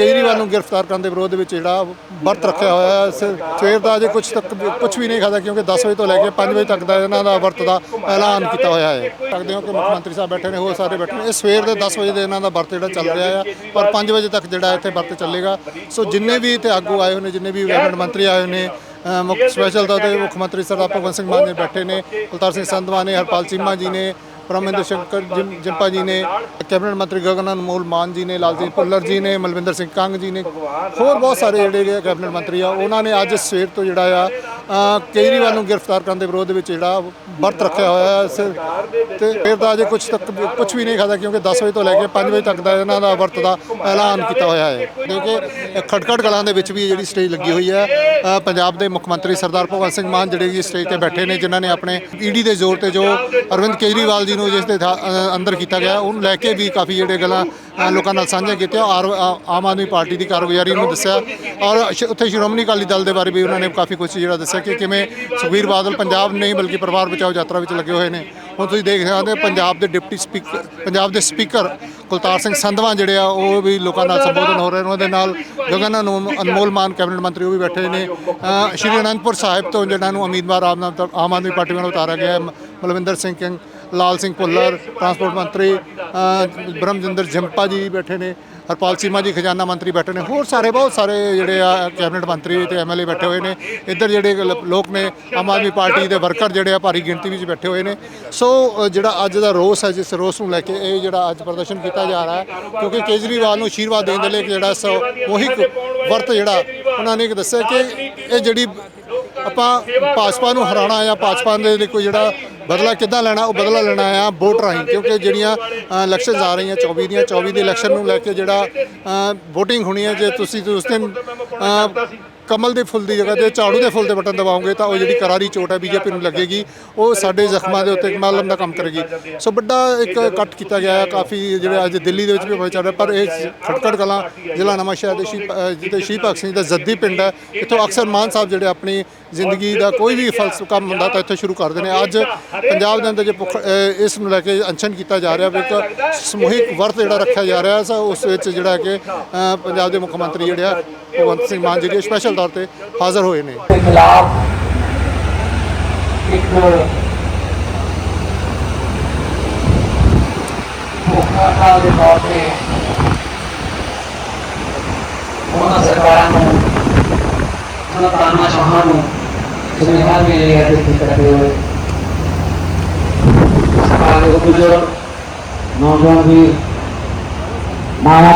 ਕੇਜਰੀਵਾਲ ਨੂੰ ਗ੍ਰਿਫਤਾਰ ਕਰਨ ਦੇ ਵਿਰੋਧ ਵਿੱਚ ਜਿਹੜਾ ਵਰਤ ਰੱਖਿਆ ਹੋਇਆ ਹੈ। ਸਵੇਰ ਦਾ ਅਜੇ ਕੁਝ ਤੱਕ ਕੁਝ ਵੀ ਨਹੀਂ ਖਾਦਾ ਕਿਉਂਕਿ 10 ਵਜੇ ਤੋਂ ਲੈ ਕੇ 5 ਵਜੇ ਤੱਕ ਦਾ ਇਹਨਾਂ ਦਾ ਵਰਤ ਦਾ ਐਲਾਨ ਕੀਤਾ ਹੋਇਆ ਹੈ। ਸਕਦੇ ਹੋ ਕਿ ਮੁੱਖ ਮੰਤਰੀ ਸਾਹਿਬ ਬੈਠੇ ਨੇ, ਹੋਰ ਸਾਰੇ ਬੈਠੇ ਨੇ। ਇਹ ਸਵੇਰ ਦੇ 10 ਵਜੇ ਦੇ ਇਹਨਾਂ ਦਾ ਵਰਤ ਜਿਹੜਾ ਚੱਲ ਰਿਹਾ ਆ ਪਰ 5 ਵਜੇ ਤੱਕ ਜਿਹੜਾ ਇੱਥੇ ਵਰਤ ਚੱਲੇਗਾ। ਸੋ ਜਿੰਨੇ ਵੀ ਇੱਥੇ ਆਗੂ ਆਏ ਹੋਏ ਨੇ, ਜਿੰਨੇ ਵੀ ਕੈਬਨਿਟ ਮੰਤਰੀ ਆਏ ਹੋਏ ਨੇ ਮੁੱਖ, ਸਪੈਸ਼ਲ ਤੌਰ ਤੇ ਮੁੱਖ ਮੰਤਰੀ ਸਰਦਾਰ ਭਗਵੰਤ ਸਿੰਘ ਮਾਨ ਨੇ ਬੈਠੇ ਨੇ। ਕੁਲਤਾਰ ਸਿੰਘ ਸੰਧਵਾ ਨੇ, ਹਰਪਾਲ ਚੀਮਾ ਜੀ ਨੇ ਪਰਮਿੰਦਰ ਸ਼ੰਕਰ ਜਿੰਪਾ ਜੀ ਨੇ ਕੈਬਨਿਟ ਮੰਤਰੀ ਗਗਨ ਅਨਮੋਲ ਮਾਨ ਜੀ ਨੇ ਲਾਲ ਸਿੰਘ ਭੁੱਲਰ ਜੀ ਨੇ ਮਲਵਿੰਦਰ ਸਿੰਘ ਕੰਗ ਜੀ ਨੇ ਹੋਰ ਬਹੁਤ ਸਾਰੇ ਜਿਹੜੇ ਕੈਬਨਿਟ ਮੰਤਰੀ ਆ ਉਹਨਾਂ ਨੇ ਅੱਜ ਸਵੇਰ ਤੋਂ ਜਿਹੜਾ ਆ ਕੇਜਰੀਵਾਲ ਨੂੰ ਗ੍ਰਿਫਤਾਰ ਕਰਨ ਦੇ ਵਿਰੋਧ ਦੇ ਵਿੱਚ ਜਿਹੜਾ ਵਰਤ ਰੱਖਿਆ ਹੋਇਆ ਹੈ ਸ- ਤੇ ਫਿਰ ਦਾ ਅਜੇ ਕੁਝ ਤੱਕ ਕੁਝ ਵੀ ਨਹੀਂ ਖਾਦਾ ਕਿਉਂਕਿ 10 ਵਜੇ ਤੋਂ ਲੈ ਕੇ 5 ਵਜੇ ਤੱਕ ਦਾ ਇਹਨਾਂ ਦਾ ਵਰਤ ਦਾ ਐਲਾਨ ਕੀਤਾ ਹੋਇਆ ਹੈ। ਕਿਉਂਕਿ ਖਟਕੜ ਗਲਾਂ ਦੇ ਵਿੱਚ ਵੀ ਜਿਹੜੀ ਸਟੇਜ ਲੱਗੀ ਹੋਈ ਹੈ। ਪੰਜਾਬ ਦੇ ਮੁੱਖ ਮੰਤਰੀ ਸਰਦਾਰ ਭਗਵੰਤ ਸਿੰਘ ਮਾਨ ਜਿਹੜੇ ਜੀ ਸਟੇਜ ਤੇ ਬੈਠੇ ਨੇ, ਜਿਨ੍ਹਾਂ ਨੇ ਆਪਣੇ ਈਡੀ ਦੇ ਜ਼ੋਰ ਤੇ ਜੋ ਅਰਵਿੰਦ ਕੇਜਰੀਵਾਲ ਜੀ ਨੂੰ ਜਿਸ ਦੇ ਅੰਦਰ ਕੀਤਾ ਗਿਆ, ਉਹਨੂੰ ਲੈ ਕੇ ਵੀ ਕਾਫੀ ਜਿਹੜੇ ਗੱਲਾਂ ਲੋਕਾਂ ਨਾਲ ਸਾਂਝੀਆਂ ਕੀਤੇ ਔਰ ਆਮ ਆਦਮੀ ਪਾਰਟੀ ਦੀ ਕਾਰਗੁਜ਼ਾਰੀ ਨੂੰ ਦੱਸਿਆ। ਔਰ ਸ਼- ਉੱਥੇ ਸ਼੍ਰੋਮਣੀ ਅਕਾਲੀ ਦਲ ਦੇ ਬਾਰੇ ਵੀ ਉਹਨਾਂ ਨੇ ਕਾਫੀ ਕੁਝ ਜਿਹੜਾ ਦੱਸਿਆ ਕਿ ਕਿਵੇਂ ਸੁਖਬੀਰ ਬਾਦਲ ਪੰਜਾਬ ਨਹੀਂ ਬਲਕਿ ਪਰਿਵਾਰ ਬਚਾਓ ਯਾਤਰਾ ਵਿੱਚ ਲੱਗੇ ਹੋਏ ਨੇ। ਹੁਣ ਤੁਸੀਂ ਦੇਖ ਸਕਦੇ ਹੋ ਪੰਜਾਬ ਦੇ ਡਿਪਟੀ ਸਪੀਕਰ ਪੰਜਾਬ ਦੇ ਸਪੀਕਰ ਕੁਲਤਾਰ ਸਿੰਘ ਸੰਧਵਾ ਜਿਹੜੇ ਆ ਉਹ ਵੀ ਲੋਕਾਂ ਨਾਲ ਸੰਬੋਧਨ ਹੋ ਰਹੇ ਨੇ। ਉਹਦੇ ਨਾਲ ਗਗਨ ਅਨੂ- ਅਨਮੋਲ ਮਾਨ ਕੈਬਨਿਟ ਮੰਤਰੀ ਉਹ ਵੀ ਬੈਠੇ ਨੇ। ਅ, ਸ਼੍ਰੀ ਅਨੰਦਪੁਰ ਸਾਹਿਬ ਤੋਂ ਜਿਹਨਾਂ ਨੂੰ ਉਮੀਦਵਾਰ ਆਮ ਨਾਮ ਆਮ ਆਦਮੀ ਪਾਰਟੀ ਵੱਲੋਂ ਉਤਾਰਿਆ ਗਿਆ ਹੈ, ਮ- ਮਲਵਿੰਦਰ ਸਿੰਘ ਕਿੰਗ। ਲਾਲ ਸਿੰਘ ਭੁੱਲਰ, ਟਰਾਂਸਪੋਰਟ ਮੰਤਰੀ ਬ੍ਰਹਮਜਿੰਦਰ ਜੰਪਾ ਜੀ ਬੈਠੇ ਨੇ, ਹਰਪਾਲ ਚੀਮਾ ਜੀ, ਖਜ਼ਾਨਾ ਮੰਤਰੀ ਬੈਠੇ ਨੇ, ਹੋਰ ਸਾਰੇ, ਬਹੁਤ ਸਾਰੇ ਜਿਹੜੇ ਆ, ਕੈਬਨਿਟ ਮੰਤਰੀ ਤੇ ਐਮਐਲਏ ਬੈਠੇ ਹੋਏ ਨੇ, ਇੱਧਰ ਜਿਹੜੇ ਲੋਕ ਨੇ, ਆਮ ਆਦਮੀ ਪਾਰਟੀ ਦੇ ਵਰਕਰ ਜਿਹੜੇ ਆ, ਭਾਰੀ ਗਿਣਤੀ ਵਿੱਚ ਬੈਠੇ ਹੋਏ ਨੇ। ਸੋ ਜਿਹੜਾ ਅੱਜ ਦਾ ਰੋਸ ਹੈ, ਜਿਸ ਰੋਸ ਨੂੰ ਲੈ ਕੇ ਇਹ ਜਿਹੜਾ ਅੱਜ ਪ੍ਰਦਰਸ਼ਨ ਕੀਤਾ ਜਾ ਰਿਹਾ ਹੈ, ਕਿਉਂਕਿ ਕੇਜਰੀਵਾਲ ਨੂੰ ਆਸ਼ੀਰਵਾਦ ਦੇਣ ਦੇ ਲਈ ਇੱਕ ਜਿਹੜਾ ਸ ਉਹੀ ਵਰਤ ਜਿਹੜਾ, ਉਹਨਾਂ ਨੇ ਇੱਕ ਦੱਸਿਆ ਕਿ ਇਹ ਜਿਹੜੀ ਆਪਾਂ ਭਾਜਪਾ ਨੂੰ ਹਰਾਣਾ ਜਾਂ ਭਾਜਪਾ ਦੇ ਲਈ ਕੋਈ ਜਿਹੜਾ ਬਦਲਾ ਕਿੱਦਾਂ ਲੈਣਾ ਉਹ ਬਦਲਾ ਲੈਣਾ ਆ ਵੋਟ ਰਾਹੀਂ ਕਿਉਂਕਿ ਜਿਹੜੀਆਂ ਇਲੈਕਸ਼ਨਸ ਆ ਰਹੀਆਂ 24 ਦੀਆਂ 24 ਦੇ ਇਲੈਕਸ਼ਨ ਨੂੰ ਲੈ ਕੇ ਜਿਹੜਾ VOTING ਹੋਣੀ ਹੈ ਜੇ ਤੁਸੀਂ ਉਸ ਦਿਨ ਕਮਲ ਦੇ ਫੁੱਲ ਦੀ ਜਗ੍ਹਾ ਤੇ ਝਾੜੂ ਦੇ ਫੁੱਲ ਦੇ ਬਟਨ ਦਬਾਓਗੇ ਤਾਂ ਉਹ ਜਿਹੜੀ ਕਰਾਰੀ ਚੋਟ ਹੈ ਬੀਜੇਪੀ ਨੂੰ ਲੱਗੇਗੀ ਉਹ ਸਾਡੇ ਜ਼ਖਮਾਂ ਦੇ ਉੱਤੇ ਇੱਕ ਮਲਮ ਦਾ ਕੰਮ ਕਰੇਗੀ। ਸੋ ਵੱਡਾ ਇੱਕ ਕੱਟ ਕੀਤਾ ਗਿਆ ਹੈ ਕਾਫੀ ਜਿਹੜੇ ਅੱਜ ਦਿੱਲੀ ਦੇ ਵਿੱਚ ਵੀ ਹੋਏ ਚੱਲ ਰਿਹਾ ਪਰ ਇਹ ਖਟਕੜ ਕਲਾਂ ਜ਼ਿਲ੍ਹਾ ਨਵਾਂ ਸ਼ਹਿਰ ਦੇ ਸ਼ਹੀਦ ਅ, ਜਿੱਥੇ ਸ਼ਹੀਦ ਭਗਤ ਸਿੰਘ ਦਾ ਜ਼ੱਦੀ ਪਿੰਡ ਹੈ ਇੱਥੋਂ ਅਕਸਰ ਮਾਨ ਸਾਹਿਬ ਜਿਹੜੇ ਆਪਣੀ ਜ਼ਿੰਦਗੀ ਦਾ ਕੋਈ ਵੀ ਫਲਸਫਾ ਕੰਮ ਹੁੰਦਾ ਤਾਂ ਇੱਥੇ ਸ਼ੁਰੂ ਕਰਦੇ ਨੇ। ਅੱਜ ਪੰਜਾਬ ਦੇ ਅੰਦਰ ਜੇ ਭੁੱਖ- ਇਸ ਨੂੰ ਲੈ ਕੇ ਅਨਸ਼ਨ ਕੀਤਾ ਜਾ ਰਿਹਾ ਵੀ ਇੱਕ ਸਮੂਹਿਕ ਵਰਤ ਜਿਹੜਾ ਰੱਖਿਆ ਜਾ ਰਿਹਾ ਸੋ ਉਸ ਵਿੱਚ ਜਿਹੜਾ ਕਿ ਪੰਜਾਬ ਦੇ ਮੁੱਖ ਮੰਤਰੀ ਜਿਹੜੇ ਆ ਭਗਵੰਤ ਸਿੰਘ ਮਾਨ ਜੀ ਦੇ ਸਪੈਸ਼ਲ ਤੌਰ ਤੇ ਹਾਜ਼ਰ ਹੋਏ ਨੇ ਦੇ ਖਿਲਾਫ ਇੱਕ ਮੁਖਾਤਾ ਦੇ ਤੌਰ ਤੇ ਉਹਨਾਂ ਸਰਕਾਰਾਂ ਨੂੰ ਉਹਨਾਂ ਤਾਨਾਸ਼ਾਹਾਂ ਨੂੰ ਸੁਨੇਹਾ ਵੀ ਇਹ ਦਿੱਤੀ ਕਰਦੇ ਹੋਏ ਸਰਕਾਰ ਦੇ ਬਜ਼ੁਰਗ ਨੌਜਵਾਨ ਵੀ ਮਾਵਾ